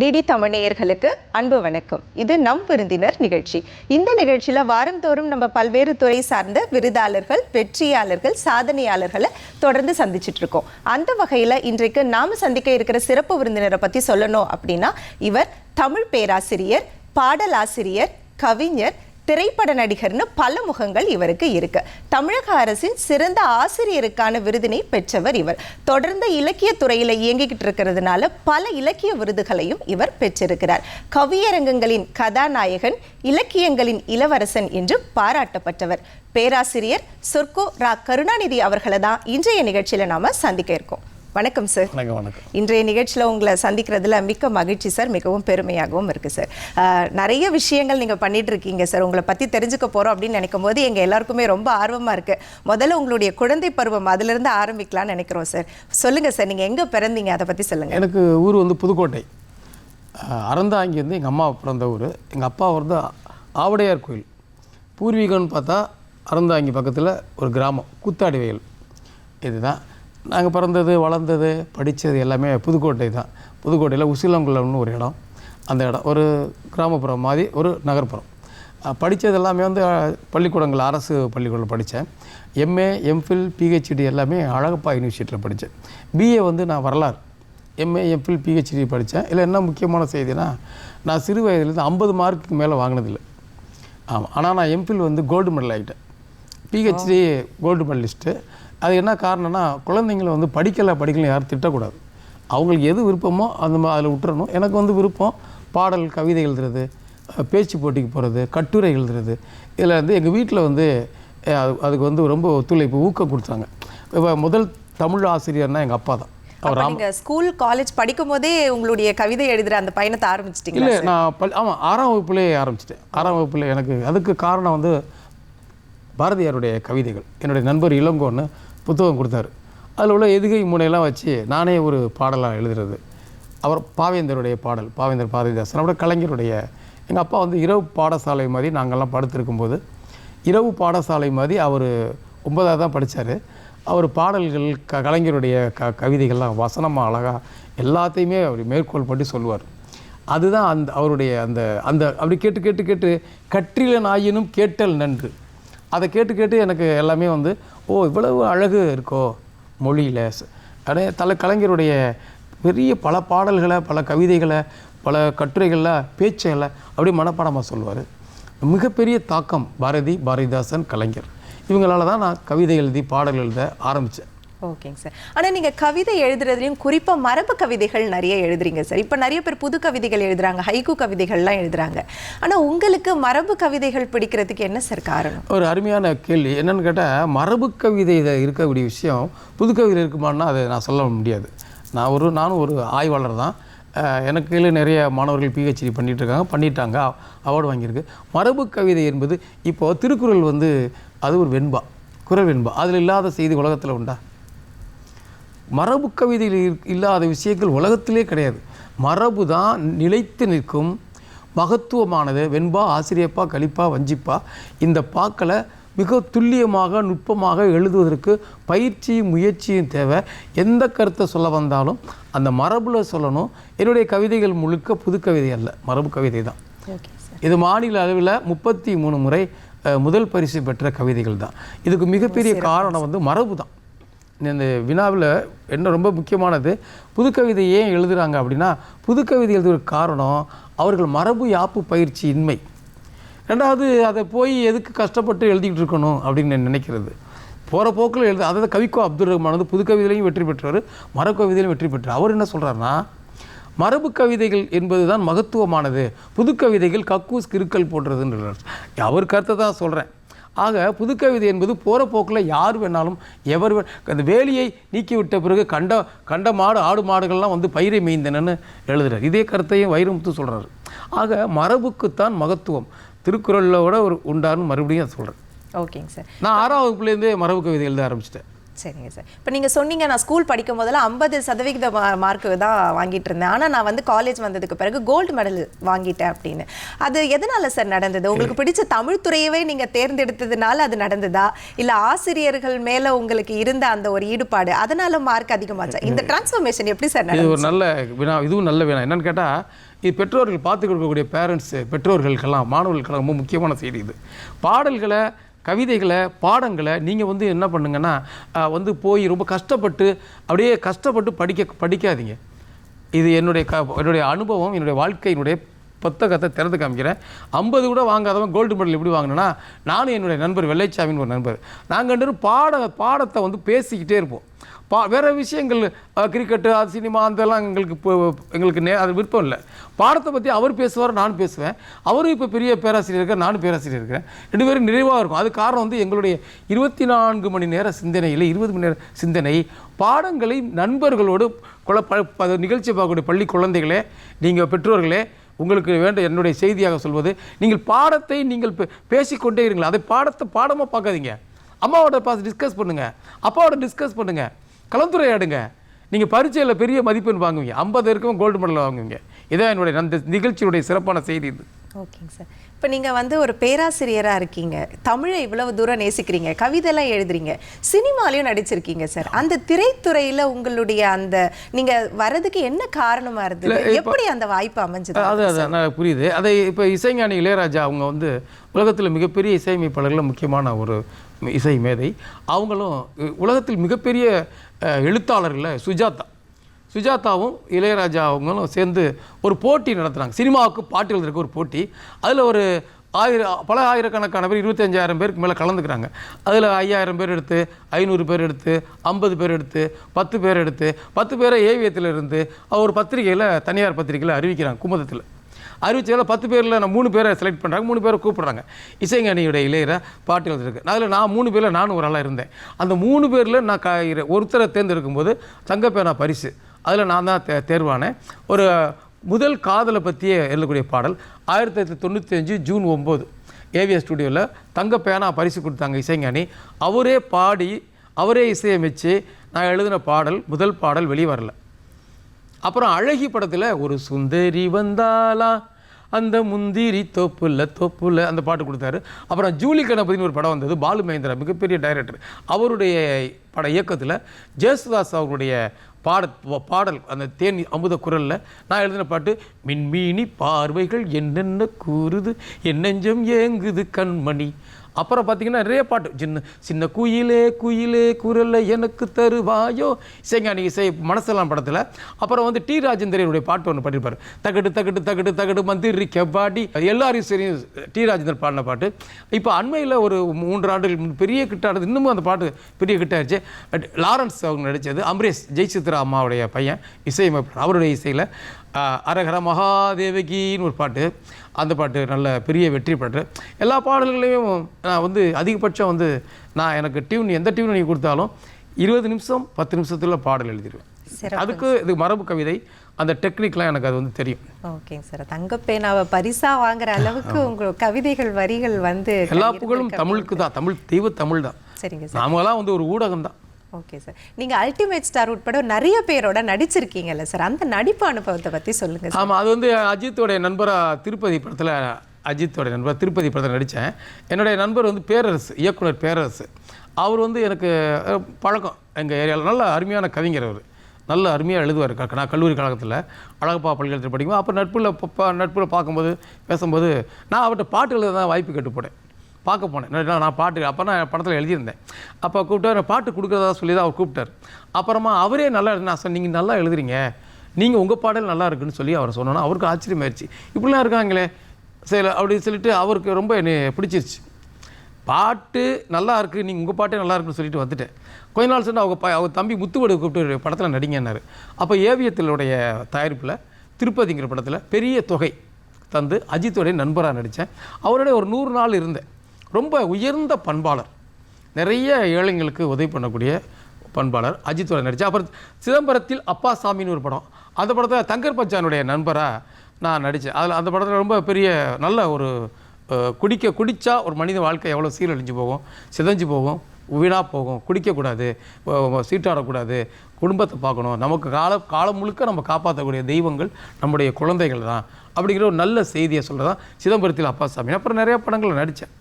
DD தமிழேயர்களுக்கு அன்பு வணக்கம். இது நம் விருந்தினர் நிகழ்ச்சி. இந்த நிகழ்ச்சியில் வாரந்தோறும் நம்ம பல்வேறு துறை சார்ந்த விருதாளர்கள் வெற்றியாளர்கள் சாதனையாளர்களை தொடர்ந்து சந்திச்சிட்டு இருக்கோம் அந்த வகையில் இன்றைக்கு நாம சந்திக்க இருக்கிற சிறப்பு விருந்தினரை பற்றி சொல்லணும் அப்படின்னா இவர் தமிழ் பேராசிரியர் பாடலாசிரியர் கவிஞர் திரைப்பட நடிகர்னு பல முகங்கள் இவருக்கு இருக்கு. தமிழக அரசின் சிறந்த ஆசிரியருக்கான விருதினை பெற்றவர் இவர். தொடர்ந்து இலக்கிய துறையில இயங்கிக்கிட்டு இருக்கிறதுனால பல இலக்கிய விருதுகளையும் இவர் பெற்றிருக்கிறார். கவியரங்கங்களின் கதாநாயகன் இலக்கியங்களின் இளவரசன் என்று பாராட்டப்பட்டவர். பேராசிரியர் சொர்க்கோ ரா. கருணாநிதி அவர்களை தான் இன்றைய நிகழ்ச்சியில நாம சந்திக்க இருக்கோம். வணக்கம் சார் வணக்கம் வணக்கம். இன்றைய நிகழ்ச்சியில் உங்களை சந்திக்கிறதுல மிக்க மகிழ்ச்சி சார் மிகவும் பெருமையாகவும் இருக்கு சார் நிறைய விஷயங்கள் நீங்கள் பண்ணிட்டு இருக்கீங்க சார் உங்களை பற்றி தெரிஞ்சுக்க போகிறோம் அப்படின்னு நினைக்கும் போது எங்கள் எல்லாருக்குமே ரொம்ப ஆர்வமாக இருக்கு. முதல்ல உங்களுடைய குழந்தை பருவம் அதிலிருந்து ஆரம்பிக்கலாம்னு நினைக்கிறோம் சார் சொல்லுங்கள் சார் நீங்கள் எங்கே பிறந்தீங்க? அதை பற்றி சொல்லுங்கள் எனக்கு ஊர் வந்து புதுக்கோட்டை. அறந்தாங்கி வந்து எங்கள் அம்மா பிறந்த ஊர். எங்கள் அப்பா வந்து ஆவடையார் கோயில். பூர்வீகம்னு பார்த்தா அறந்தாங்கி பக்கத்தில் ஒரு கிராமம் கூத்தாடி வயல். இதுதான். நாங்கள் பிறந்தது வளர்ந்தது படித்தது எல்லாமே புதுக்கோட்டை தான். புதுக்கோட்டையில் உசிலங்குளம்னு ஒரு இடம். அந்த இடம் ஒரு கிராமப்புறம் மாதிரி ஒரு நகர்ப்புறம். படித்தது எல்லாமே வந்து பள்ளிக்கூடங்கள் அரசு பள்ளிக்கூடம் படித்தேன். எம்ஏ எம்ஃபில் பிஹெச்டி எல்லாமே அழகப்பா யூனிவர்சிட்டியில் படித்தேன். பிஏ வந்து நான் வரலாறு. எம்ஏ எம்ஃபில் பிஹெச்டி படித்தேன். இல்லை என்ன முக்கியமான செய்தினா நான் சிறு வயதுலேருந்து ஐம்பது மார்க்குக்கு மேலே வாங்கினதில்லை. ஆமாம். ஆனால் நான் எம்ஃபில் வந்து கோல்டு மெடல் ஆகிட்டேன். பிஹெச்டி கோல்டு மெடலிஸ்ட்டு அது என்ன காரணம்னா குழந்தைங்களை வந்து படிக்கலை படிக்கலை யாரும் திட்டக்கூடாது. அவங்களுக்கு எது விருப்பமோ அந்த மா அதில் விட்டுறணும். எனக்கு வந்து விருப்பம் பாடல் கவிதை எழுதுறது பேச்சு போட்டிக்கு போகிறது கட்டுரை எழுதுறது. இதில் வந்து எங்கள் வீட்டில் வந்து அது அதுக்கு வந்து ரொம்ப ஒத்துழைப்பு ஊக்கம் கொடுத்தாங்க. இப்போ முதல் தமிழ் ஆசிரியர்னா எங்கள் அப்பா தான். அவர் நீங்கள் ஸ்கூல் காலேஜ் படிக்கும் போதே உங்களுடைய கவிதை எழுதுகிற அந்த பயணத்தை ஆரம்பிச்சிட்டீங்களா இல்லை நான் பல் ஆமாம் ஆறாம் வகுப்புலேயே ஆரம்பிச்சிட்டேன். ஆறாம் வகுப்புல எனக்கு அதுக்கு காரணம் வந்து பாரதியாருடைய கவிதைகள். என்னுடைய நண்பர் இளங்கோன்னு புத்தகம் கொடுத்தாரு. அதில் உள்ள எதுகை முனையெல்லாம் வச்சு நானே ஒரு பாடலாக எழுதுறது. அவர் பாவேந்தருடைய பாடல் பாவேந்தர் பாரதிதாசன் அவரோட கலைஞருடைய எங்கள் அப்பா வந்து இரவு பாடசாலை மாதிரி நாங்கள்லாம் படுத்திருக்கும்போது இரவு பாடசாலை மாதிரி அவர் ஒன்பதாவது தான் படித்தார் அவர் பாடல்கள் க கலைஞருடைய க கவிதைகள்லாம் வசனமாக அழகாக எல்லாத்தையுமே அவர் மேற்கோள் பண்ணி சொல்லுவார். அதுதான் அந்த அவருடைய அந்த அந்த அப்படி கேட்டு கேட்டு கேட்டு கற்றிலன் ஆயினும் கேட்டல் நன்று. அதை கேட்டு கேட்டு எனக்கு எல்லாமே வந்து ஓ இவ்வளவு அழகு இருக்கோ மொழியில். அதே தலை கலைஞருடைய பெரிய பல பாடல்களை பல கவிதைகளை பல கட்டுரைகளில் பேச்சுகளை அப்படியே மனப்பாடமாக சொல்லுவார். மிகப்பெரிய தாக்கம் பாரதி பாரதிதாசன் கலைஞர். இவங்களால தான் நான் கவிதை எழுதி பாடல் எழுத ஆரம்பித்தேன் ஓகேங்க சார். ஆனால் நீங்கள் கவிதை எழுதுறதுலையும் குறிப்பாக மரபு கவிதைகள் நிறைய எழுதுறீங்க சார். இப்போ நிறைய பேர் புது கவிதைகள் எழுதுறாங்க ஹைகு கவிதைகள்லாம் எழுதுறாங்க. ஆனால் உங்களுக்கு மரபு கவிதைகள் பிடிக்கிறதுக்கு என்ன சார் காரணம்? ஒரு அருமையான கேள்வி. என்னன்னு கேட்டால் மரபு கவிதையில் இருக்கக்கூடிய விஷயம் புது கவிதை இருக்குமான்னா அதை நான் சொல்ல முடியாது. நான் ஒரு நானும் ஒரு ஆய்வாளர் தான். எனக்கு கீழே நிறைய மாணவர்கள் பிஹெச்டி பண்ணிகிட்டு இருக்காங்க பண்ணிட்டாங்க அவார்டு வாங்கியிருக்கு. மரபு கவிதை என்பது இப்போது திருக்குறள் வந்து அது ஒரு வெண்பா குரல் வெண்பா. அதில் இல்லாத செய்தி உலகத்தில் உண்டா? மரபு கவிதையில் இல்லாத விஷயங்கள் உலகத்திலே கிடையாது. மரபு தான் நிலைத்து நிற்கும் மகத்துவமானது. வெண்பா ஆசிரியப்பா கலிப்பா வஞ்சிப்பா. இந்த பாக்களை மிக துல்லியமாக நுட்பமாக எழுதுவதற்கு பயிற்சியும் முயற்சியும் தேவை. எந்த கருத்தை சொல்ல வந்தாலும் அந்த மரபில் சொல்லணும். என்னுடைய கவிதைகள் முழுக்க புது கவிதை அல்ல. மரபு கவிதை தான். இது மாநில அளவில் முப்பத்தி மூணு முறை முதல் பரிசு பெற்ற கவிதைகள் தான். இதுக்கு மிகப்பெரிய காரணம் வந்து மரபு தான். இந்த வினாவில் என்ன ரொம்ப முக்கியமானது புதுக்கவிதை ஏன் எழுதுகிறாங்க அப்படின்னா புதுக்கவிதை எழுதுறதுக்கு காரணம் அவர்கள் மரபு யாப்பு பயிற்சி இன்மை. ரெண்டாவது அதை போய் எதுக்கு கஷ்டப்பட்டு எழுதிக்கிட்டு இருக்கணும் அப்படின்னு நினைக்கிறது. போகிற போக்கில் எழுது அதாவது கவிக்கோ அப்துல் ரஹ்மான் வந்து புதுக்கவிதையிலையும் வெற்றி பெற்றவர் மரக்கவிதையிலையும் வெற்றி பெற்றார். அவர் என்ன சொல்கிறாருன்னா மரபு கவிதைகள் என்பது தான் மகத்துவமானது புதுக்கவிதைகள் கக்கூஸ் கிருக்கல் போன்றதுன்றார். அவர் கருத்தை தான் சொல்கிறேன் ஆக புதுக்கவிதை என்பது போகிற போக்கில் யார் வேணாலும் எவர் அந்த வேலியை நீக்கிவிட்ட பிறகு கண்ட கண்ட மாடு ஆடு மாடுகள்லாம் வந்து பயிரை மேய்ந்தனன்னு எழுதுறார். இதே கருத்தையும் வைரமுத்து சொல்கிறார் ஆக மரபுக்குத்தான் மகத்துவம். திருக்குறளில் விட ஒரு உண்டான்னு மறுபடியும் சொல்கிறேன் ஓகேங்க சார். நான் ஆறாம் வகுப்புலேருந்தே மரபு கவிதை எழுத ஆரம்பிச்சிட்டேன். சரிங்க சார். இப்போ நீங்கள் சொன்னீங்க நான் ஸ்கூல் படிக்கும் போதெல்லாம் ஐம்பது சதவிகித மார்க் தான் வாங்கிட்டு இருந்தேன். ஆனால் நான் வந்து காலேஜ் வந்ததுக்கு பிறகு கோல்டு மெடல் வாங்கிட்டேன் அப்படின்னு. அது எதனால சார் நடந்தது? உங்களுக்கு பிடிச்ச தமிழ் துறையவே நீங்கள் தேர்ந்தெடுத்ததுனால அது நடந்ததா? இல்லை ஆசிரியர்கள் மேலே உங்களுக்கு இருந்த அந்த ஒரு ஈடுபாடு அதனால மார்க் அதிகமாச்சா இந்த டிரான்ஸ்ஃபர்மேஷன் எப்படி சார் இது ஒரு நல்ல வினா இதுவும் நல்ல வினா. என்னன்னு கேட்டால் இது பெற்றோர்கள் பார்த்து கொடுக்கக்கூடிய பேரண்ட்ஸு பெற்றோர்களுக்கெல்லாம் மாணவர்களுக்கெல்லாம் ரொம்ப முக்கியமான செய்தி இது. பாடல்களை கவிதைகளை பாடங்களை நீங்கள் வந்து என்ன பண்ணுங்கன்னா வந்து போய் ரொம்ப கஷ்டப்பட்டு அப்படியே கஷ்டப்பட்டு படிக்க படிக்காதீங்க. இது என்னுடைய க என்னுடைய அனுபவம் என்னுடைய வாழ்க்கையினுடைய புத்தகத்தை திறந்து காமிக்கிறேன். ஐம்பது கூட வாங்காதவன் கோல்டு மெடல் எப்படி வாங்கினேன்னா நானும் என்னுடைய நண்பர் வெள்ளைச்சாமின்னு ஒரு நண்பர். நாங்கள் ரெண்டு பாட பாடத்தை வந்து பேசிக்கிட்டே இருப்போம். பா வேறு விஷயங்கள் கிரிக்கெட்டு அது சினிமா அதெல்லாம் எங்களுக்கு இப்போ எங்களுக்கு நே அது விருப்பம் இல்லை. பாடத்தை பற்றி அவர் பேசுவார் நான் பேசுவேன். அவரும் இப்போ பெரிய பேராசிரியர் இருக்கார் நானும் பேராசிரியர் இருக்கிறேன். ரெண்டு பேரும் நிறைவாக இருக்கும். அது காரணம் வந்து எங்களுடைய இருபத்தி நான்கு மணி நேர சிந்தனையில் இருபது மணி நேர சிந்தனை பாடங்களை நண்பர்களோடு குழ ப- ப- நிகழ்ச்சி பார்க்கக்கூடிய பள்ளி குழந்தைகளே நீங்கள் பெற்றோர்களே உங்களுக்கு வேண்ட என்னுடைய செய்தியாக சொல்வது நீங்கள் பாடத்தை நீங்கள் பே- பேசிக்கொண்டே இருங்கள். அதை பாடத்தை பாடமாக பார்க்காதீங்க. அம்மாவோட பார்த்து டிஸ்கஸ் பண்ணுங்கள் அப்பாவோட டிஸ்கஸ் பண்ணுங்கள் கலந்துரையாடுங்க. நீங்கள் பரீட்சையில் பெரிய மதிப்பெண் வாங்குவீங்க. ஐம்பது இருக்கவும் கோல்டு மெடல் வாங்குவீங்க. இதான் என்னுடைய அந்த நிகழ்ச்சியுடைய சிறப்பான செய்தி இது. ஓகேங்க சார் இப்போ நீங்கள் வந்து ஒரு பேராசிரியராக இருக்கீங்க. தமிழை இவ்வளவு தூரம் நேசிக்கிறீங்க. கவிதைலாம் எழுதுறீங்க. சினிமாலையும் நடிச்சிருக்கீங்க சார். அந்த திரைத்துறையில் உங்களுடைய அந்த நீங்கள் வர்றதுக்கு என்ன காரணமாக இருந்தது? எப்படி அந்த வாய்ப்பு அமைஞ்சது? அது அது நான் புரியுது. அதை இப்போ இசைஞானி இளையராஜா அவங்க வந்து உலகத்தில் மிகப்பெரிய இசையமைப்பாளர்களில் முக்கியமான ஒரு இசை மேதை. அவங்களும் உலகத்தில் மிகப்பெரிய எழுத்தாளர்களில் சுஜாதா. சுஜாதாவும் இளையராஜா அவங்களும் சேர்ந்து ஒரு போட்டி நடத்துனாங்க சினிமாவுக்கு பாட்டு எழுதுறதுக்கு ஒரு போட்டி. அதில் ஒரு ஆயிரம் பல ஆயிரக்கணக்கான பேர் இருபத்தஞ்சாயிரம் பேருக்கு மேலே கலந்துக்கிறாங்க. அதில் ஐயாயிரம் பேர் எடுத்து ஐநூறு பேர் எடுத்து ஐம்பது பேர் எடுத்து பத்து பேர் எடுத்து பத்து பேரை ஏவியத்தில் இருந்து ஒரு பத்திரிகையில் தனியார் பத்திரிகையில் அறிவிக்கிறாங்க குமுதத்தில். அறிவிச்சதில் பத்து பேரில் நான் மூணு பேரை செலக்ட் பண்ணுறாங்க மூணு பேரை கூப்பிட்றாங்க. இசைஞானியுடைய இளையர பாட்டு எழுதிருக்கு அதில் நான் மூணு பேரில் நானும் ஒரு ஆளாக இருந்தேன். அந்த மூணு பேரில் நான் க ஒருத்தரை தேர்ந்தெடுக்கும் போது தங்கப்பேனா பரிசு. அதில் நான் தான் தே தேர்வானேன் ஒரு முதல் காதலை பற்றியே எழுதக்கூடிய பாடல் ஆயிரத்தி தொள்ளாயிரத்தி தொண்ணூற்றி அஞ்சு ஜூன் ஒம்பது. ஏவிஎஸ் ஸ்டுடியோவில் தங்க பேனா பரிசு கொடுத்தாங்க இசைஞானி. அவரே பாடி அவரே இசையமைச்சு நான் எழுதின பாடல் முதல் பாடல் வெளியே வரல அப்புறம் அழகி படத்தில் ஒரு சுந்தரி வந்தாலா அந்த முந்திரி தொப்புல தொப்புல அந்த பாட்டு கொடுத்தாரு. அப்புறம் ஜூலி கணபதினு ஒரு படம் வந்தது பாலு மகேந்திரா மிகப்பெரிய டைரக்டர் அவருடைய பட இயக்கத்தில் ஜேசுதாஸ் அவருடைய பாட பாடல் அந்த தேன் அமுத குரலில் நான் எழுதின பாட்டு மின்மீனி பார்வைகள் என்னென்ன கூறுது? என் நெஞ்சம் ஏங்குது கண்மணி. அப்புறம் பார்த்தீங்கன்னா நிறைய பாட்டு. சின்ன சின்ன குயிலே குயிலே குரலை எனக்கு தருவாயோ? இசைஞானி இசை மனசெல்லாம் படத்தில். அப்புறம் வந்து டி ராஜேந்திரனுடைய பாட்டு ஒன்று பாடியிருப்பார். தகடு தகடு தகடு தகடு மந்திரி கெப்பாடி எல்லாரையும் சரி டி ராஜேந்திரன் பாடின பாட்டு. இப்போ அண்மையில் ஒரு மூன்று ஆண்டுகள் பெரிய கிட்டானது இன்னமும் அந்த பாட்டு பெரிய கிட்ட பட் லாரன்ஸ் அவங்க நடித்தது அம்ரேஷ் ஜெய்சித்ரா அம்மாவுடைய பையன் இசையமைப்பாளர். அவருடைய இசையில் அரகர மகாதேவகின்னு ஒரு பாட்டு. அந்த பாட்டு நல்ல பெரிய வெற்றி பாட்டு எல்லா பாடல்களையும் நான் வந்து அதிகபட்சம் வந்து நான் எனக்கு டியூன் எந்த டியூன் நீங்கள் கொடுத்தாலும் இருபது நிமிஷம் பத்து நிமிஷத்தில் பாடல் எழுதிடுவேன். அதுக்கு இது மரபு கவிதை. அந்த டெக்னிக்லாம் எனக்கு அது வந்து தெரியும். ஓகேங்க சார். தங்கப்பேனாவை பரிசா வாங்குற அளவுக்கு உங்க கவிதைகள் வரிகள் வந்து எல்லா புகழும் தமிழுக்கு தான். தமிழ் தெய்வ தமிழ் தான். சரிங்க சார். நாமெல்லாம் வந்து ஒரு ஊடகம் தான் ஓகே சார் நீங்கள் அல்டிமேட் ஸ்டார் உட்பட நிறைய பேரோட நடிச்சிருக்கீங்கல்ல சார் அந்த நடிப்பு அனுபவத்தை பற்றி சொல்லுங்க ஆமாம் அது வந்து அஜித்தோடைய நண்பராக திருப்பதி படத்தில் அஜித்தோடைய நண்பர் திருப்பதி படத்தில் நடித்தேன் என்னுடைய நண்பர் வந்து பேரரசு இயக்குனர் பேரரசு. அவர் வந்து எனக்கு பழக்கம். எங்கள் ஏரியாவில் நல்ல அருமையான கவிஞர் அவர். நல்ல அருமையாக எழுதுவார். நான் கல்லூரி காலத்தில் அழகப்பா பல்கலைக்கழகத்தில் படிக்கும் அப்போ நட்பில் நட்பில் பார்க்கும்போது பேசும்போது நான் அவர்கிட்ட பாட்டு எழுத தான் வாய்ப்பு கேட்டு போனேன். பார்க்க போனேன். நான் நான் பாட்டு அப்போ நான் படத்தில் எழுதியிருந்தேன். அப்போ கூப்பிட்டு நான் பாட்டு கொடுக்குறதா சொல்லி தான் அவர் கூப்பிட்டார். அப்புறமா அவரே நல்லா நான் சொன்னேன் நீங்கள் நல்லா எழுதுறீங்க. நீங்கள் உங்கள் பாடல் நல்லா இருக்குன்னு சொல்லி அவர் சொன்னோன்னா அவருக்கு ஆச்சரியமாயிருச்சு. இப்படிலாம் இருக்காங்களே. சரி அப்படி சொல்லிட்டு அவருக்கு ரொம்ப என்னை பிடிச்சிருச்சு. பாட்டு நல்லா இருக்குது நீங்கள் உங்கள் பாட்டே நல்லா இருக்குன்னு சொல்லிட்டு வந்துட்டேன். கொஞ்ச நாள் சென்று அவங்க ப- அவங்க தம்பி முத்துவடு கூப்பிட்டு படத்தில் நடிங்கன்னாரு. அப்போ ஏவியத்திலுடைய தயாரிப்பில் திருப்பதிங்கிற படத்தில் பெரிய தொகை தந்து அஜித்துடைய நண்பராக நடித்தேன் அவரோட ஒரு நூறு நாள் இருந்தேன். ரொம்ப உயர்ந்த பண்பாளர். நிறைய ஏழைங்களுக்கு உதவி பண்ணக்கூடிய பண்பாளர் அஜித்தோட நடித்தேன் அப்புறம் சிதம்பரத்தில் அப்பா சாமின்னு ஒரு படம். அந்த படத்தில் தங்கர் பச்சானுடைய நண்பராக நான் நடித்தேன் அதில் அந்த படத்தில் ரொம்ப பெரிய நல்ல ஒரு குடிக்க குடித்தா ஒரு மனித வாழ்க்கை எவ்வளோ சீரழிஞ்சு போகும் சிதைஞ்சு போகும் வீணாக போகும் குடிக்கக்கூடாது சீட்டாடக்கூடாது குடும்பத்தை பார்க்கணும். நமக்கு கால காலம் முழுக்க நம்ம காப்பாற்றக்கூடிய தெய்வங்கள் நம்முடைய குழந்தைகள் தான். அப்படிங்கிற ஒரு நல்ல செய்தியை சொல்கிறதான் சிதம்பரத்தில் அப்பா சாமி. அப்புறம் நிறைய படங்களை நடித்தேன்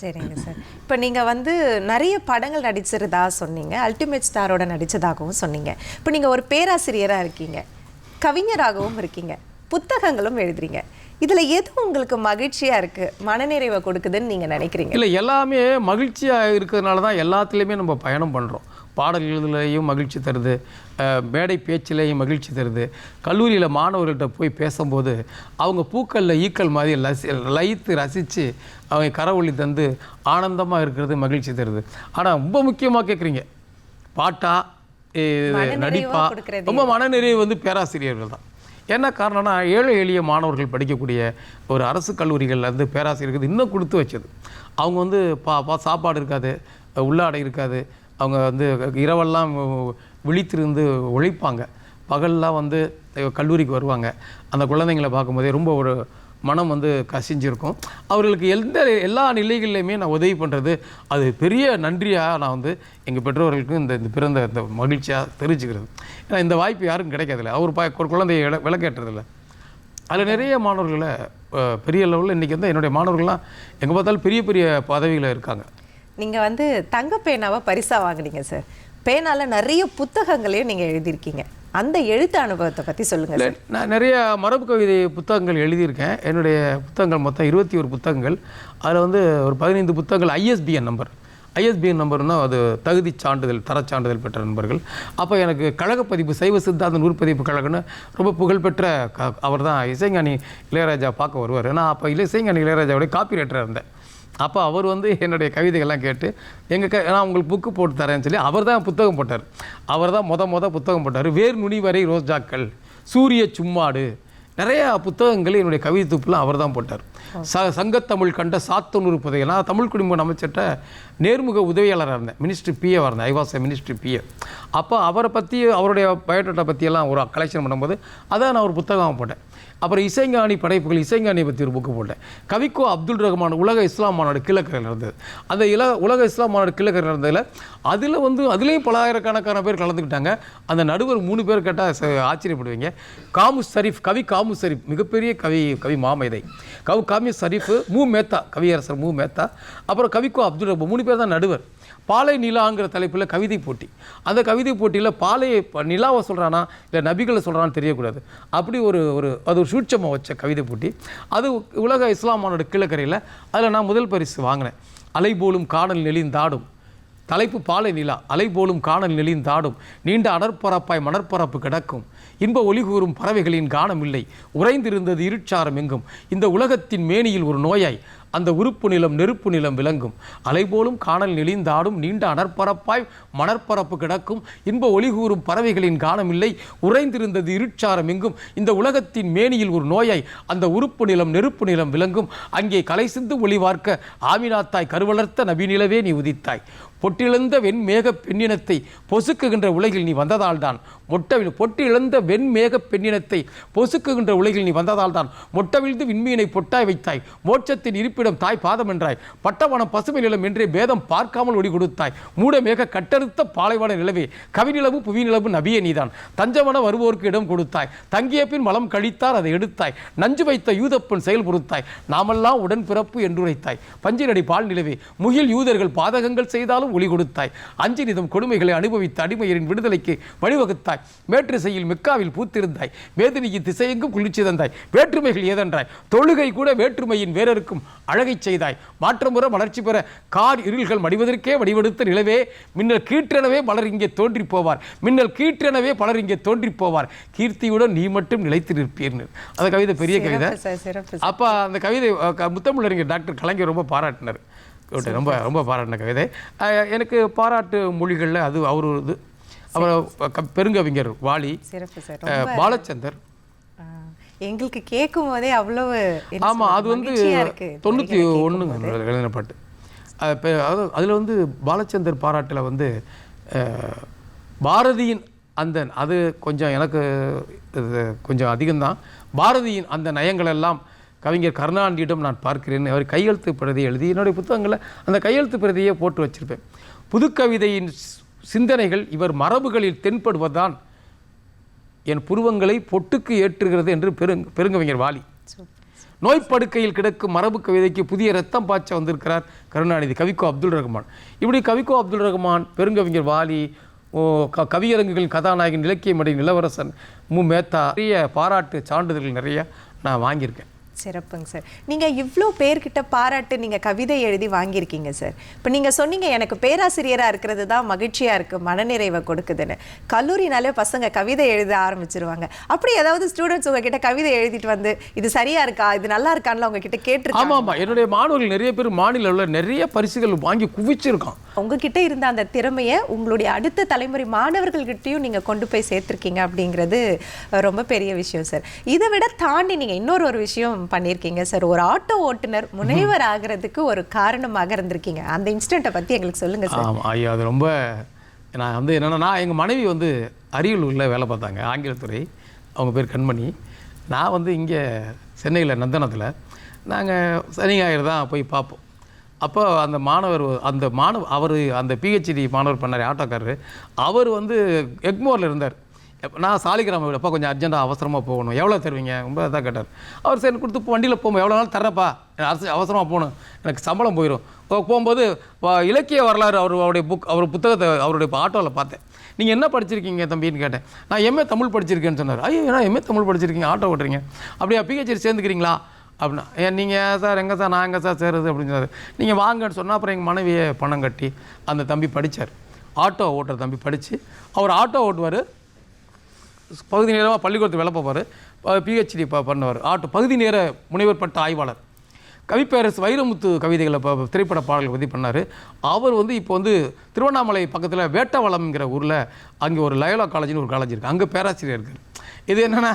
சரிங்க சார் இப்போ நீங்கள் வந்து நிறைய படங்கள் நடிச்சிருதா சொன்னீங்க. அல்டிமேட் ஸ்டாரோட நடித்ததாகவும் சொன்னீங்க. இப்போ நீங்கள் ஒரு பேராசிரியராக இருக்கீங்க. கவிஞராகவும் இருக்கீங்க. புத்தகங்களும் எழுதுறீங்க. இதில் எது உங்களுக்கு மகிழ்ச்சியாக இருக்குது மனநிறைவை கொடுக்குதுன்னு நீங்கள் நினைக்கிறீங்க? இல்லை எல்லாமே மகிழ்ச்சியாக இருக்கிறதுனால தான் எல்லாத்துலேயுமே நம்ம பயணம் பண்ணுறோம் பாடல் எழுதுலையும் மகிழ்ச்சி தருது. மேடை பேச்சிலையும் மகிழ்ச்சி தருது. கல்லூரியில் மாணவர்கள்ட்ட போய் பேசும்போது அவங்க பூக்களில் ஈக்கள் மாதிரி லசி லயித்து ரசித்து அவங்க கரவொளி தந்து ஆனந்தமாக இருக்கிறது மகிழ்ச்சி தருது. ஆனால் ரொம்ப முக்கியமாக கேட்குறீங்க பாட்டா நடிப்பா ரொம்ப மனநிறைவு வந்து பேராசிரியர்கள் தான். என்ன காரணம்னா ஏழை எளிய மாணவர்கள் படிக்கக்கூடிய ஒரு அரசு கல்லூரிகளில் இருந்து பேராசிரியர்கள் இன்னும் கொடுத்து வச்சது. அவங்க வந்து பா பா சாப்பாடு இருக்காது உள்ளாடை இருக்காது அவங்க வந்து இரவெல்லாம் விழித்திருந்து உழைப்பாங்க பகல்லாம் வந்து கல்லூரிக்கு வருவாங்க. அந்த குழந்தைங்களை பார்க்கும்போதே ரொம்ப ஒரு மனம் வந்து கசிஞ்சிருக்கும். அவர்களுக்கு எந்த எல்லா நிலைகள்லையுமே நான் உதவி பண்ணுறது அது பெரிய நன்றியாக நான் வந்து எங்கள் பெற்றோர்களுக்கு இந்த இந்த பிறந்த இந்த மகிழ்ச்சியாக தெரிஞ்சுக்கிறது. ஏன்னா இந்த வாய்ப்பு யாருக்கும் கிடைக்காதில்ல. அவர் பா ஒரு குழந்தைய விள- விளக்கேற்றதில்ல. அதில் நிறைய மாணவர்களை பெரிய லெவலில் இன்றைக்கி வந்து என்னுடைய மாணவர்கள்லாம் எங்கே பார்த்தாலும் பெரிய பெரிய பதவியில் இருக்காங்க. நீங்கள் வந்து தங்க பேனாவை பரிசாக வாங்குனீங்க சார் பேனால நிறைய புத்தகங்களையும் நீங்கள் எழுதியிருக்கீங்க. அந்த எழுத்து அனுபவத்தை பற்றி சொல்லுங்கள் சார் நான் நிறைய மரபு கவிதை புத்தகங்கள் எழுதியிருக்கேன். என்னுடைய புத்தகங்கள் மொத்தம் இருபத்தி ஒரு புத்தகங்கள். அதில் வந்து ஒரு பதினைந்து புத்தகங்கள் ஐஎஸ்பிஎன் நம்பர் ஐஎஸ்பிஎன் நம்பர்னால் அது தகுதி சான்றிதழ் தரச் சான்றிதழ் பெற்ற நண்பர்கள். அப்போ எனக்கு கழகப்பதிப்பு சைவ சித்தாந்த நூற்பதிப்பு கழகம்னு ரொம்ப புகழ்பெற்ற க அவர் தான் இசைஞானி இளையராஜா பார்க்க வருவார். நான் அப்போ இசைஞானி இளையராஜாவுடைய காப்பி ரைட்டராக இருந்தேன். அப்போ அவர் வந்து என்னுடைய கவிதைகள்லாம் கேட்டு எங்கள் க நான் உங்களுக்கு புக்கு போட்டு தரேன்னு சொல்லி அவர் தான் புத்தகம் போட்டார். அவர் தான் முத முத புத்தகம் போட்டார். வேர் நுனி வரை ரோஜாக்கள் சூரிய சும்மாடு நிறைய புத்தகங்கள் என்னுடைய கவிதை தொகுப்புலாம் அவர் தான் போட்டார். ச சங்கத்தமிழ் கண்ட சாத்தனூறு புதையல். நான் தமிழ் குடிமகன் அமைச்சர்கிட்ட நேர்முக உதவியாளராக இருந்தேன். மினிஸ்ட்ரி பிஏவாக இருந்தேன். I was a ministry PA அப்போ அவரை பற்றி அவருடைய பயோடேட்டா பற்றியெல்லாம் ஒரு கலெக்ஷன் பண்ணும்போது அதை நான் ஒரு புத்தகம் போட்டேன். அப்புறம் இசைஞானி படைப்புகள் இசைஞானியை பற்றி ஒரு புக்கு போட்டேன். கவிக்கோ அப்துல் ரஹ்மான் உலக இஸ்லாம் மாநாடு கிழக்கரையில் இருந்தது அந்த இல உலக இஸ்லாம் மாநாடு கிழக்கரையில் இருந்ததில் அதில் வந்து அதுலேயும் பலாயிரக்கணக்கான பேர் கலந்துக்கிட்டாங்க. அந்த நடுவர் மூணு பேர் கேட்டால் ஆச்சரியப்படுவீங்க. காமு ஷரீஃப் கவி காமு ஷரீஃப் மிகப்பெரிய கவி கவி மாமேதை. கவு காமி ஷரீஃப் மூ. மேத்தா கவியரசர் மூ. மேத்தா. அப்புறம் கவிக்கோ அப்துல் ரஹ்மான் மூணு பேர் தான் நடுவர். பாலை நிலாங்கிற தலைப்பில் கவிதை போட்டி. அந்த கவிதை போட்டியில் பாலையை நிலாவை சொல்கிறானா இல்லை நபிகளை சொல்கிறான்னு தெரியக்கூடாது. அப்படி ஒரு ஒரு அது ஒரு சூட்சமாக வச்ச கவிதை போட்டி. அது உலக இஸ்லாம் மாநாடு கீழக்கரையில் அதில் நான் முதல் பரிசு வாங்கினேன். அலை போலும் காணல் நெளிந்தாடும் தலைப்பு பாலை நிலா அலை போலும் காணல் நெளிந்தாடும் நீண்ட அடற்பரப்பாய் மணற்பரப்பு கிடக்கும். இன்ப ஒளி கூறும் பறவைகளின் காணமில்லை உறைந்திருந்தது இருட்சாரம் எங்கும். இந்த உலகத்தின் மேனியில் ஒரு நோயாய். அந்த உறுப்பு நிலம் நெருப்பு நிலம் விளங்கும். அலைபோலும் காணல் நெளிந்தாடும் நீண்ட அனற்பரப்பாய் மணற்பரப்பு கிடக்கும். இன்ப ஒளி கூறும் பறவைகளின் காணமில்லை. உறைந்திருந்தது இருட்சாரம் எங்கும். இந்த உலகத்தின் மேனியில் ஒரு நோயாய் அந்த உறுப்பு நிலம் நெருப்பு நிலம் விளங்கும். அங்கே கலை சிந்து ஒளிவார்க்க ஆமினாத்தாய் கருவளர்த்த நபிநிலவே நீ உதித்தாய். பொட்டிழந்த வெண்மேக பெண்ணினத்தை பொசுக்குகின்ற உலகில் நீ வந்ததால்தான். மொட்டவில் பொட்டிழந்த வெண்மேக பெண்ணினத்தை பொசுக்குகின்ற உலகில் நீ வந்ததால்தான். மொட்டவிழ்ந்து விண்மீனை பொட்டாய் வைத்தாய். மோட்சத்தின் இருப்பிடம் தாய் பாதம் என்றாய். பட்டவனம் பசுமை நிலம் என்றே பேதம் பார்க்காமல் ஒடி கொடுத்தாய். மூடமேக கட்டறுத்த பாலைவன நிலவே கவிநிலவு புவிநிலவு நபியே நீதான். தஞ்சவன வருவோருக்கு இடம் கொடுத்தாய். தங்கிய பின் மலம் கழித்தார் அதை எடுத்தாய். நஞ்சு வைத்த யூதப்பன் செயல் பொறுத்தாய். நாமெல்லாம் உடன் பிறப்பு என்றுரைத்தாய். பஞ்சினடி பால் நிலவே. முகில் யூதர்கள் பாதகங்கள் செய்தாலும் ஒளி கொடுத்தாய். அஞ்சு நிதம் கொடுமைகளை அனுபவித்த அடிமையரின் விடுதலைக்கு வழிவகுத்தாய். மேற்று செய்யில் மெக்காவில் பூத்திருந்தாய். வேதனையின் திசையெங்கும் குளிர்ச்சி தந்தாய். வேற்றுமைகள் ஏதென்றாய். தொழுகை கூட வேற்றுமையின் வேறருக்கும் அழகைச் செய்தாய். மாற்றமுற வளர்ச்சி பெற கார் இருள்கள் மடிவதற்கே வடிவெடுத்த நிலவே மின்னல் கீற்றெனவே பலர் இங்கே தோன்றி போவார் மின்னல் கீற்றெனவே பலர் இங்கே தோன்றி போவார் கீர்த்தியுடன் நீ மட்டும் நிலைத்து நிற்பீர்னு அந்த கவிதை பெரிய கவிதை. அப்போ அந்த கவிதை முத்தமிழறிஞர் டாக்டர் கலைஞர் ரொம்ப பாராட்டினார். ரொம்ப ரொம்ப பாராட்டின கவிதை. எனக்கு பாராட்டு மொழிகளில் அது அவர் இது. அப்புறம் பெருங்கவிஞர் வாலி பாலச்சந்தர். எங்களுக்கு கேட்கும் போதே அவ்வளவு ஆமாம் அது வந்து தொண்ணூற்றி ஒன்றுங்க எழுதின பாட்டு. அது அதில் வந்து பாலச்சந்தர் பாராட்டில் வந்து பாரதியின் அந்த அது கொஞ்சம் எனக்கு கொஞ்சம் அதிகம்தான். பாரதியின் அந்த நயங்கள் எல்லாம் கவிஞர் கருணாநிதியிடம் நான் பார்க்கிறேன். அவர் கையெழுத்து பிரதி எழுதி என்னுடைய புத்தகங்களை அந்த கையெழுத்து பிரதியை போட்டு வச்சிருப்பேன். புதுக்கவிதையின் சிந்தனைகள் இவர் மரபுகளில் தென்படுவதுதான் என் புருவங்களை பொட்டுக்கு ஏற்றுகிறது என்று பெருங் பெருங்கவிஞர் வாலி. நோய்ப்படுக்கையில் கிடக்கும் மரபு கவிதைக்கு புதிய ரத்தம் பாய்ச்ச வந்திருக்கிறார் கருணாநிதி கவிக்கோ அப்துல் ரஹ்மான். இப்படி கவிக்கோ அப்துல் ரஹ்மான் பெருங்கவிஞர் வாலி ஓ க கவியரங்குகளின் கதாநாயகன் இலக்கிய மடை நிலவரசன் மு. மேத்தா நிறைய பாராட்டு சான்றிதழ்கள் நிறைய நான் வாங்கியிருக்கேன். சிறப்புங்க சார். நீங்க இவ்ளோ பேர்கிட்ட பாராட்டு நீங்க கவிதை எழுதி வாங்கியிருக்கீங்க சார். இப்போ நீங்க சொன்னீங்க எனக்கு பேராசிரியரா இருக்கிறது தான் மகிழ்ச்சியா இருக்கு மனநிறைவை கொடுக்குதுன்னு. கல்லூரினாலே பசங்க கவிதை எழுத ஆரம்பிச்சிருவாங்க. அப்படி ஏதாவது ஸ்டூடெண்ட்ஸ் உங்ககிட்ட கவிதை எழுதிட்டு வந்து இது சரியா இருக்கா? இது நல்லா இருக்கான்னு உங்ககிட்ட கேட்டிருக்காங்க. ஆமாம் ஆமாம். என்னுடைய மாணவர்கள் நிறைய பேர் மாநில அளவில் நிறைய பரிசுகள் வாங்கி குவிச்சிருக்கான். உங்ககிட்ட இருந்த அந்த திறமையை உங்களுடைய அடுத்த தலைமுறை மாணவர்கள்கிட்டயும் நீங்க கொண்டு போய் சேர்த்திருக்கீங்க அப்படிங்கிறது ரொம்ப பெரிய விஷயம் சார். இதை விட தாண்டி நீங்க இன்னொரு ஒரு விஷயம் பண்ணியிருக்கீங்க. சார் ஒரு ஆட்டோ ஓட்டுநர் முனைவர் ஆகிறதுக்கு ஒரு காரணமாக இருந்திருக்கீங்க. அந்த இன்சிடென்ட்டை பத்தி எங்களுக்கு சொல்லுங்க சார். ஐயா அது ரொம்ப நான் வந்து என்னென்னா நான் எங்கள் மனைவி வந்து அரியலூரில் வேலை பார்த்தாங்க ஆங்கிலத்துறை. அவங்க பேர் கண்மணி. நான் வந்து இங்கே சென்னையில் நந்தனத்தில். நாங்கள் சனி ஞாயிறு தான் போய் பார்ப்போம். அப்போ அந்த மாணவர் அந்த மாணவ அவர் அந்த பிஹெச்டி மாணவர் பண்ணார் ஆட்டோக்காரரு. அவர் வந்து எக்மோரில் இருந்தார். நான் சாலிகிராம வீடு கொஞ்சம் அர்ஜென்ட்டாக அவசரமாக போகணும். எவ்வளோ தருவீங்க? ரொம்ப இதாக கேட்டார். அவர் சரி கொடுத்து இப்போ வண்டியில் போகும் எவ்வளோ நாள் தர்றப்பா? எனக்கு அரசு அவசரமாக போகணும். எனக்கு சம்பளம் போயிடும் போகும்போது இலக்கிய வரலாறு அவர் அவருடைய புக் அவர் புத்தகத்தை அவருடைய ஆட்டோவில் பார்த்தேன். நீங்கள் என்ன படிச்சிருக்கீங்க தம்பின்னு கேட்டேன். நான் எம்ஏ தமிழ் படிச்சிருக்கேன்னு சொன்னார். ஐயோ நான் எம்ஏ தமிழ் படிச்சிருக்கீங்க? ஆட்டோ ஓட்டுறீங்க. அப்படியா பிஹெச்டி சேர்ந்துக்கிறீங்களா? அப்படின்னா ஏன் நீங்கள் சார்? எங்கே சார்? நான் எங்கே சார் சேருது அப்படின்னு சொன்னார். நீங்கள் வாங்கன்னு சொன்னால் அப்புறம் எங்கள் மனைவியை பணம் கட்டி அந்த தம்பி படித்தார் ஆட்டோ ஓட்டுற தம்பி படித்து அவர் ஆட்டோ ஓட்டுவார். பகுதி நேரமாக பள்ளிக்கூடத்தில் வேலை பார்ப்பார். பிஹெச்டி ப பண்ணுவார். ஆட்டு பகுதி நேர முனைவர் பட்ட ஆய்வாளர். கவிப்பேரசு வைரமுத்து கவிதைகளை இப்போ திரைப்பட பாடல்கள் பற்றி பண்ணார். அவர் வந்து இப்போ வந்து திருவண்ணாமலை பக்கத்தில் வேட்டவளம்ங்கிற ஊரில் அங்கே ஒரு லயோலா காலேஜ்னு ஒரு காலேஜ் இருக்குது அங்கே பேராசிரியர் இருக்கார். இது என்னென்னா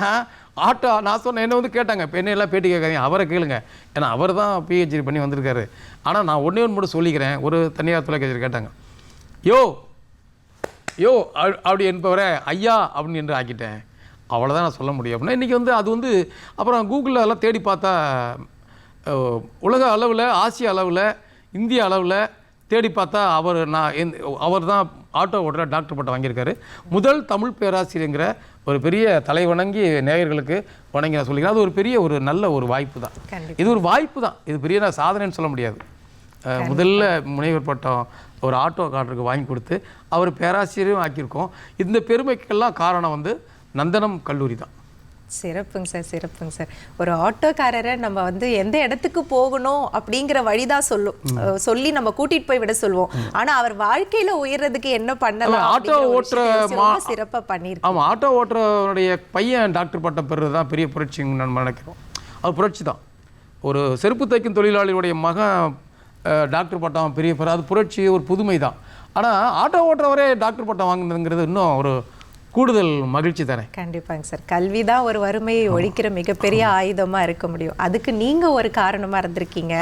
ஆட்டோ நான் சொன்னேன் என்ன வந்து கேட்டாங்க. இப்போ என்ன எல்லாம் பேட்டி கேட்காதீங்க. அவரை கேளுங்க. ஏன்னா அவர் தான் பிஹெச்டி பண்ணி வந்திருக்காரு. ஆனால் நான் ஒன்றே ஒன்று மட்டும் சொல்லிக்கிறேன். ஒரு தனியார் தொலைக்காட்சியில் கேட்டாங்க. யோ யோ அப்படி என்பவரை ஐயா அப்படின்னு என்று ஆக்கிட்டேன். அவ்வளோதான் நான் சொல்ல முடியும். அப்படின்னா இன்றைக்கி வந்து அது வந்து அப்புறம் கூகுளில் எல்லாம் தேடி பார்த்தா உலக அளவில் ஆசிய அளவில் இந்திய அளவில் தேடி பார்த்தா அவர் நான் அவர் தான் ஆட்டோ ஓட்டுற டாக்டர் பட்டம் வாங்கியிருக்காரு. முதல் தமிழ் பேராசிரியங்கிற ஒரு பெரிய தலைவணங்கி நேயர்களுக்கு வணங்கி நான் சொல்லிக்கிறேன். அது ஒரு பெரிய ஒரு நல்ல ஒரு வாய்ப்பு தான். இது ஒரு வாய்ப்பு தான். இது பெரிய நான் சாதனைன்னு சொல்ல முடியாது. முதல்ல முனைவர் பட்டம் ஒரு ஆட்டோ காரருக்கு வாங்கி கொடுத்து அவர் பேராசிரியரும் ஆக்கியிருக்கோம். இந்த பெருமைக்கெல்லாம் காரணம் வந்து நந்தனம் கல்லூரி தான். சிறப்புங்க சார் சிறப்புங்க சார். ஒரு ஆட்டோக்காரரை நம்ம வந்து எந்த இடத்துக்கு போகணும் அப்படிங்கிற வழிதான் சொல்லும். சொல்லி நம்ம கூட்டிட்டு போய் விட சொல்லுவோம். ஆனா அவர் வாழ்க்கையில உயர்றதுக்கு என்ன பண்ணலாம் ஆமா, ஆட்டோ ஓட்டுற சிறப்பா பண்ணிருக்கு ஆமாம் ஆட்டோ ஓட்டுறவனுடைய பையன் டாக்டர் பட்டம் பெறுறது தான் பெரிய புரட்சின்னு நம்ம நினைக்கிறோம். அது புரட்சி தான். ஒரு செருப்பு தைக்கும் தொழிலாளியுடைய மகன் டாக்டர் பட்டம் பெரிய பெரிய அது புரட்சி ஒரு புதுமை தான் ஆனால் ஆட்டோ ஓட்டுறவரே டாக்டர் பட்டம் வாங்கினதுங்கிறது இன்னும் ஒரு கூடுதல் மகிழ்ச்சி தானே? கண்டிப்பாங்க சார். கல்விதான் ஒரு வறுமையை ஒழிக்கிற மிகப்பெரிய ஆயுதமா இருக்க முடியும். அதுக்கு நீங்க ஒரு காரணமா இருந்திருக்கீங்க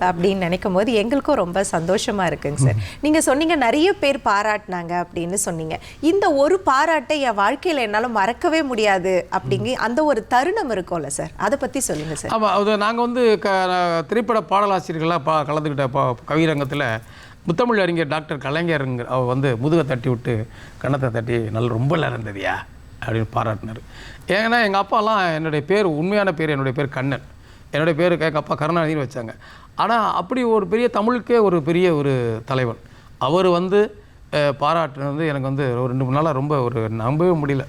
அப்படின்னு நினைக்கும் போது எங்களுக்கும் ரொம்ப சந்தோஷமா இருக்குங்க சார். நீங்க சொன்னீங்க நிறைய பேர் பாராட்டினாங்க அப்படின்னு சொன்னீங்க. இந்த ஒரு பாராட்டை என் வாழ்க்கையில என்னால மறக்கவே முடியாது அப்படிங்க அந்த ஒரு தருணம் இருக்கும்ல சார். அதை பத்தி சொல்லுங்க சார். ஆமாம் அது நாங்கள் வந்து க திரைப்பட பாடலாசிரியர்களாக பா கலந்துக்கிட்ட பா கவிரங்கத்தில் முத்தமிழ் அறிஞர் டாக்டர் கலைஞர் அவர் வந்து முதுகை தட்டி விட்டு கன்னத்தை தட்டி நல்ல ரொம்ப நல்லா இருந்ததுயா அப்படின்னு பாராட்டினார். ஏன்னா எங்கள் அப்பாலாம் என்னுடைய பேர் உண்மையான பேர் என்னுடைய பேர் கண்ணன். என்னுடைய பேர் எங்கள் அப்பா கருணாநிதினு வச்சாங்க. ஆனால் அப்படி ஒரு பெரிய தமிழுக்கே ஒரு பெரிய ஒரு தலைவன். அவர் வந்து பாராட்டினது பாராட்டுனது வந்து எனக்கு வந்து ஒரு ரெண்டு மூணு நாளாக ரொம்ப ஒரு நம்பவே முடியல.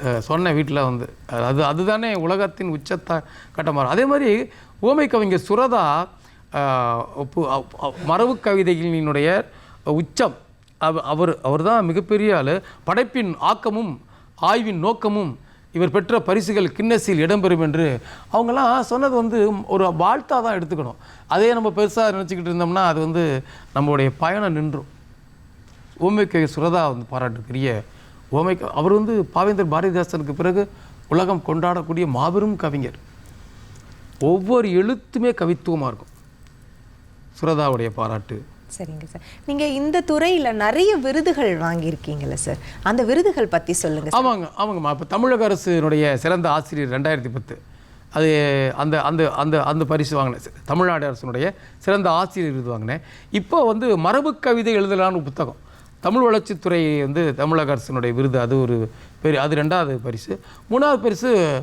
சொன்னேன் சொன்ன வீட்டில் வந்து. அது அதுதானே உலகத்தின் உச்சத்தை கட்டமாறும் அதே மாதிரி ஓமை கவிஞர் சுரதா மரபு கவிதைகளினுடைய உச்சம். அவர் அவர் தான் மிகப்பெரிய ஆள். படைப்பின் ஆக்கமும் ஆய்வின் நோக்கமும் இவர் பெற்ற பரிசுகள் கின்னஸில் இடம்பெறும் என்று அவங்கெல்லாம் சொன்னது வந்து ஒரு வாழ்த்தாக தான் எடுத்துக்கணும். அதே நம்ம பெருசாக நினச்சிக்கிட்டு இருந்தோம்னா அது வந்து நம்மளுடைய பயணம் நின்றும். ஓமைக்கை சுரதா வந்து பாராட்டுக்குரிய ஓமை அவர் வந்து பாவேந்தர் பாரதிதாசனுக்கு பிறகு உலகம் கொண்டாடக்கூடிய மாபெரும் கவிஞர். ஒவ்வொரு எழுத்துமே கவித்துவமாக இருக்கும். சுரதாவுடைய பாராட்டு. சரிங்க சார். நீங்க இந்த துறையில நிறைய விருதுகள் வாங்கியிருக்கீங்கல்ல சார். அந்த விருதுகள் பத்தி சொல்லுங்க சார். ஆமாங்க ஆமாங்கம்மா. இப்போ தமிழக அரசினுடைய சிறந்த ஆசிரியர் ரெண்டாயிரத்தி பத்து. அது அந்த அந்த அந்த அந்த பரிசு வாங்கினேன். தமிழ்நாடு அரசினுடைய சிறந்த ஆசிரியர் விருது வாங்கினேன். இப்போ வந்து மரபு கவிதை எழுதலான்னு புத்தகம். தமிழ் வளர்ச்சித்துறை வந்து தமிழக அரசினுடைய விருது. அது ஒரு பெரிய அது ரெண்டாவது பரிசு. மூணாவது பரிசு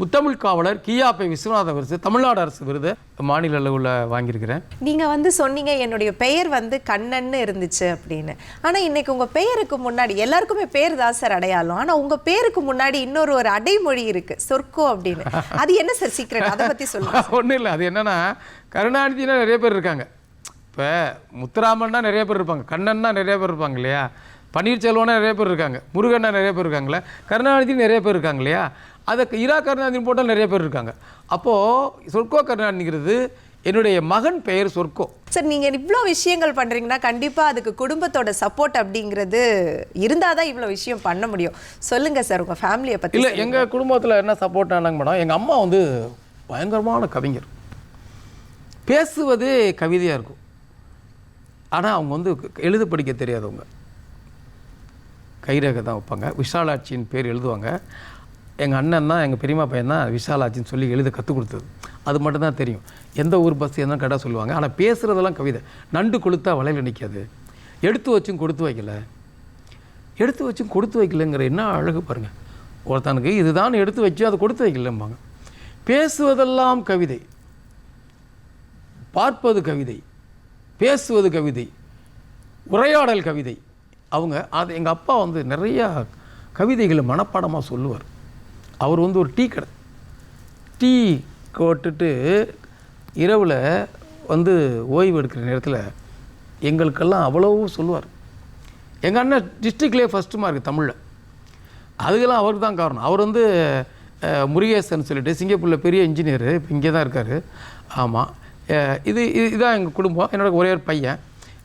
முத்தமிழ் காவலர் கியாப்பை விஸ்வநாத பரிசு தமிழ்நாடு அரசு விருது. மாநில அளவில் வாங்கியிருக்கிறேன். நீங்க வந்து சொன்னீங்க என்னுடைய பெயர் வந்து கண்ணன்னு இருந்துச்சு அப்படின்னு. ஆனா இன்னைக்கு உங்க பெயருக்கு முன்னாடி எல்லாருக்குமே பேர் தான் சார் அடையாளம். ஆனா உங்க பேருக்கு முன்னாடி இன்னொரு ஒரு அடைமொழி இருக்கு சொர்க்கோ அப்படின்னு. அது என்ன சார் சீக்கிரம் அதை பத்தி சொல்லுங்க ஒன்றும் இல்லை. அது என்னன்னா கருணாநிதினா நிறைய பேர் இருக்காங்க. இப்போ முத்துராமன்னா நிறைய பேர் இருப்பாங்க. கண்ணன்னா நிறைய பேர் இருப்பாங்க இல்லையா? பன்னீர்செல்வம்னா நிறைய பேர் இருக்காங்க முருகன்னா நிறைய பேர் இருக்காங்களே கருணாநிதி நிறைய பேர் இருக்காங்க இல்லையா? அதை இரா கருணாநிதி போட்டால் நிறைய பேர் இருக்காங்க. அப்போது சொர்க்கோ கருணாநிதிங்கிறது என்னுடைய மகன் பெயர் சொர்க்கோ சார் நீங்க இவ்வளோ விஷயங்கள் பண்றீங்கன்னா கண்டிப்பா அதுக்கு குடும்பத்தோட சப்போர்ட் அப்படிங்கிறது இருந்தாதான் இவ்வளோ விஷயம் பண்ண முடியும். சொல்லுங்க சார் உங்க ஃபேமிலியை பத்தி இல்லை எங்கள் குடும்பத்தில் என்ன சப்போர்ட் ஆனாங்க மேடம் எங்கள் அம்மா வந்து பயங்கரமான கவிஞர். பேசுவதே கவிதையாக இருக்கும். ஆனால் அவங்க வந்து எழுத படிக்க தெரியாதவங்க. கைரேகை தான் வைப்பாங்க. விஷாலாட்சின்னு பேர் எழுதுவாங்க. எங்கள் அண்ணன் தான் எங்கள் பெரியம்மா பையன் தான் விஷாலாட்சின்னு சொல்லி எழுத கற்றுக் கொடுத்தது. அது மட்டும்தான் தெரியும். எந்த ஊர் பஸ் என்ன கேட்டால் சொல்லுவாங்க. ஆனால் பேசுகிறதெல்லாம் கவிதை. நண்டு கொளுத்தா வலையில் நிற்காது எடுத்து வச்சும் கொடுத்து வைக்கல. எடுத்து வச்சும் கொடுத்து வைக்கலங்கிற என்ன அழகு பாருங்க. ஒருத்தனுக்கு இதுதான் எடுத்து வச்சு அதை கொடுத்து வைக்கலம்பாங்க. பேசுவதெல்லாம் கவிதை. பார்ப்பது கவிதை. பேசுவது கவிதை. உரையாடல் கவிதை. அவங்க அது எங்கள் அப்பா வந்து நிறையா கவிதைகளை மனப்பாடமாக சொல்லுவார். அவர் வந்து ஒரு டீ கடை. டீ போட்டுட்டு இரவில் வந்து ஓய்வு எடுக்கிற நேரத்தில் எங்களுக்கெல்லாம் அவ்வளவு சொல்லுவார். எங்கள் அண்ணன் டிஸ்ட்ரிக்ட்லேயே ஃபஸ்ட்டு மார்க் தமிழில். அதுக்கெல்லாம் அவருக்கு தான் காரணம். அவர் வந்து முருகேசன் சொல்லிட்டு சிங்கப்பூரில் பெரிய இன்ஜினியர் இப்போ இங்கே தான் இருக்கார் ஆமாம் இது இது- இதுதான் எங்கள் குடும்பம். என்னோட ஒரே ஒரு பையன்.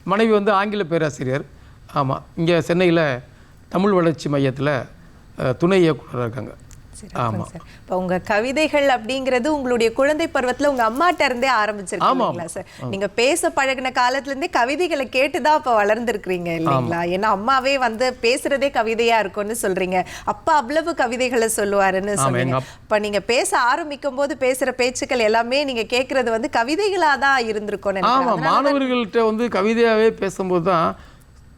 மனைவி வந்து ஆங்கில பேராசிரியர். ஆமாம் இங்கே சென்னையில் தமிழ் வளர்ச்சி மையத்தில் துணை இயக்குனராக இருக்காங்க. ஆமாம் சார். இப்போ உங்க கவிதைகள் அப்படிங்கிறது உங்களுடைய குழந்தை பருவத்துல உங்க அம்மாட்ட இருந்தே ஆரம்பிச்சிருக்கீங்களா சார்? நீங்க பேச பழகின காலத்துல இருந்தே கவிதைகளை கேட்டுதான் அப்ப வளர்ந்துருக்கிறீங்க இல்லைங்களா? ஏன்னா அம்மாவே வந்து பேசுறதே கவிதையா இருக்கும்னு சொல்றீங்க. அப்பா அவ்வளவு கவிதைகளை சொல்லுவாருன்னு அப்- இப்ப நீங்க பேச ஆரம்பிக்கும் போது பேசுற பேச்சுக்கள் எல்லாமே நீங்க கேக்குறது வந்து கவிதைகளா தான் இருந்திருக்கும்னு நினைக்கிறேன். ஆமாம் மாணவர்கள்ட்ட வந்து கவிதையாகவே பேசும்போது தான்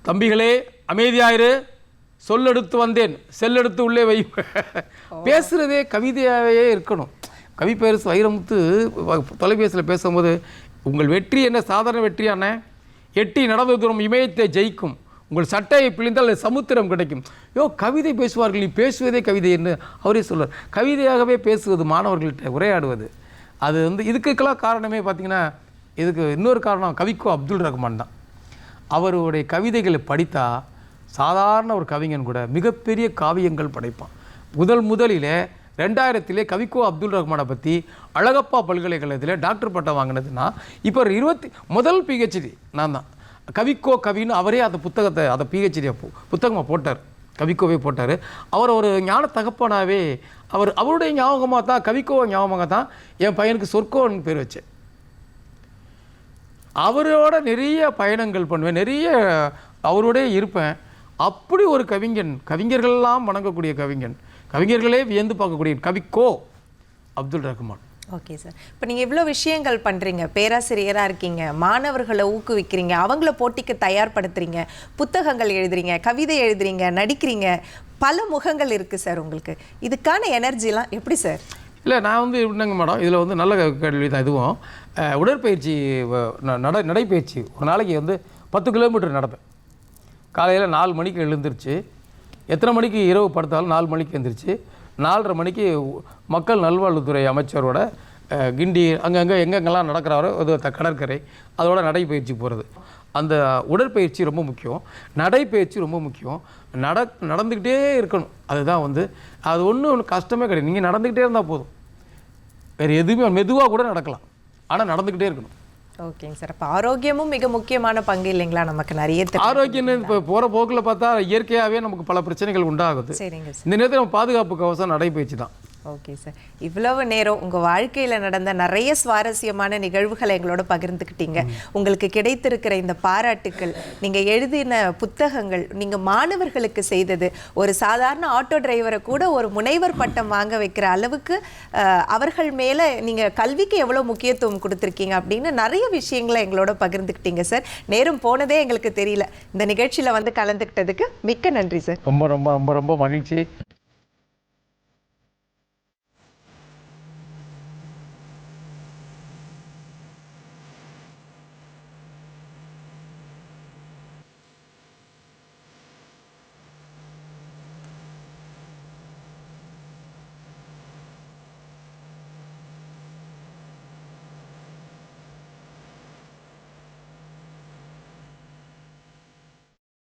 தம்பிகளே அமைதியாயிரு. சொல்லெடுத்து வந்தேன். செல்லெடுத்து உள்ளே வை. பேசுகிறதே கவிதையாகவே இருக்கணும். கவி பேரரசு வைரமுத்து தொலைபேசியில் பேசும்போது உங்கள் வெற்றி என்ன? சாதாரண வெற்றியான எட்டி நடந்த தூரம் இமயத்தை ஜெயிக்கும். உங்கள் சட்டையை பிழிந்தால் சமுத்திரம் கிடைக்கும். யோ கவிதை பேசுவார்கள். நீ பேசுவதே கவிதை என்று அவரே சொல்வார். கவிதையாகவே பேசுவது மாணவர்கள்ட்ட உரையாடுவது. அது வந்து இதுக்கெல்லாம் காரணமே பார்த்தீங்கன்னா இதுக்கு இன்னொரு காரணம் கவிக்கோ அப்துல் ரஹ்மான் தான். அவருடைய கவிதைகளை படித்தா சாதாரண ஒரு கவிஞன் கூட மிகப்பெரிய காவியங்கள் படைப்பான். முதல் முதலிலே ரெண்டாயிரத்திலே கவிக்கோ அப்துல் ரஹ்மானை பற்றி அழகப்பா பல்கலைக்கழகத்தில் டாக்டர் பட்டம் வாங்கினதுன்னா இப்போ ஒரு இருபத்தி முதல் பிஹெச்டி நான் தான். கவிக்கோ கவின்னு அவரே அந்த புத்தகத்தை அந்த பிஹெச்டியை புத்தகமாக போட்டார். கவிக்கோவே போட்டார். அவர் ஒரு ஞான தகப்பனாவே அவர் அவருடைய ஞாபகமாக தான் கவிக்கோ ஞாபகமாக தான் என் பையனுக்கு சொர்க்கோன்னு பேர் வச்சேன். அவரோட நிறைய பயணங்கள் பண்ணுவேன். நிறைய அவரோடே இருப்பேன். அப்படி ஒரு கவிஞன் கவிஞர்கள்லாம் வணங்கக்கூடிய கவிஞன் கவிஞர்களே வியந்து பார்க்கக்கூடிய கவிக்கோ அப்துல் ரஹ்மான். Okay sir. இப்போ நீங்கள் இவ்வளோ விஷயங்கள் பண்ணுறீங்க பேராசிரியராக இருக்கீங்க. மாணவர்களை ஊக்குவிக்கிறீங்க. அவங்கள போட்டிக்கு தயார்படுத்துறீங்க. புத்தகங்கள் எழுதுறீங்க. கவிதை எழுதுறீங்க. நடிக்கிறீங்க. பல முகங்கள் இருக்குது சார் உங்களுக்கு. இதுக்கான எனர்ஜிலாம் எப்படி சார்? இல்லை நான் வந்து என்னங்க மேடம் இதில் வந்து நல்ல கேள்வி தான் இதுவும். உடற்பயிற்சி நட நடைப்பயிற்சி. ஒரு நாளைக்கு வந்து பத்து கிலோமீட்டர் நடப்பேன். காலையில் நாலு மணிக்கு எழுந்திருச்சு. எத்தனை மணிக்கு இரவு படுத்தாலும் நாலு மணிக்கு எழுந்திரிச்சு நாலரை மணிக்கு மக்கள் நல்வாழ்வுத்துறை அமைச்சரோட கிண்டி அங்கங்கே எங்கெங்கெல்லாம் நடக்கிறாரோ அது கடற்கரை அதோட நடைப்பயிற்சி போகிறது அந்த உடற்பயிற்சி ரொம்ப முக்கியம். நடைப்பயிற்சி ரொம்ப முக்கியம். நட நடந்துக்கிட்டே இருக்கணும். அதுதான் வந்து அது ஒன்றும் கஷ்டமே கிடையாது. நீங்கள் நடந்துக்கிட்டே இருந்தால் போதும். வேறு எதுவுமே மெதுவாக கூட நடக்கலாம். ஆனால் நடந்துக்கிட்டே இருக்கணும். ஓகேங்க சார். அப்போ ஆரோக்கியமும் மிக முக்கியமான பங்கு இல்லைங்களா? நமக்கு நிறைய தெரி- ஆரோக்கியம் இப்போ போகிற போக்கில் பார்த்தா இயற்கையாகவே நமக்கு பல பிரச்சனைகள் உண்டாகுது. சரிங்க சார். இந்த நேரத்தில் நம்ம பாதுகாப்பு கவசம் நடைபயிற்சி தான். ஓகே சார் இவ்வளவு நேரம் உங்க வாழ்க்கையில நடந்த நிறைய சுவாரஸ்யமான நிகழ்வுகளை எங்களோட பகிர்ந்துக்கிட்டீங்க. உங்களுக்கு கிடைத்திருக்கிற இந்த பாராட்டுக்கள் நீங்க எழுதின புத்தகங்கள் நீங்க மாணவர்களுக்கு செய்தது ஒரு சாதாரண ஆட்டோ டிரைவரை கூட ஒரு முனைவர் பட்டம் வாங்க வைக்கிற அளவுக்கு அவர்கள் மேல நீங்க கல்விக்கு எவ்வளவு முக்கியத்துவம் கொடுத்துருக்கீங்க அப்படின்னு நிறைய விஷயங்களை எங்களோட பகிர்ந்துக்கிட்டீங்க சார் நேரம் போனதே எங்களுக்கு தெரியல. இந்த நிகழ்ச்சியில வந்து கலந்துக்கிட்டதுக்கு மிக்க நன்றி சார் ரொம்ப ரொம்ப ரொம்ப ரொம்ப மகிழ்ச்சி.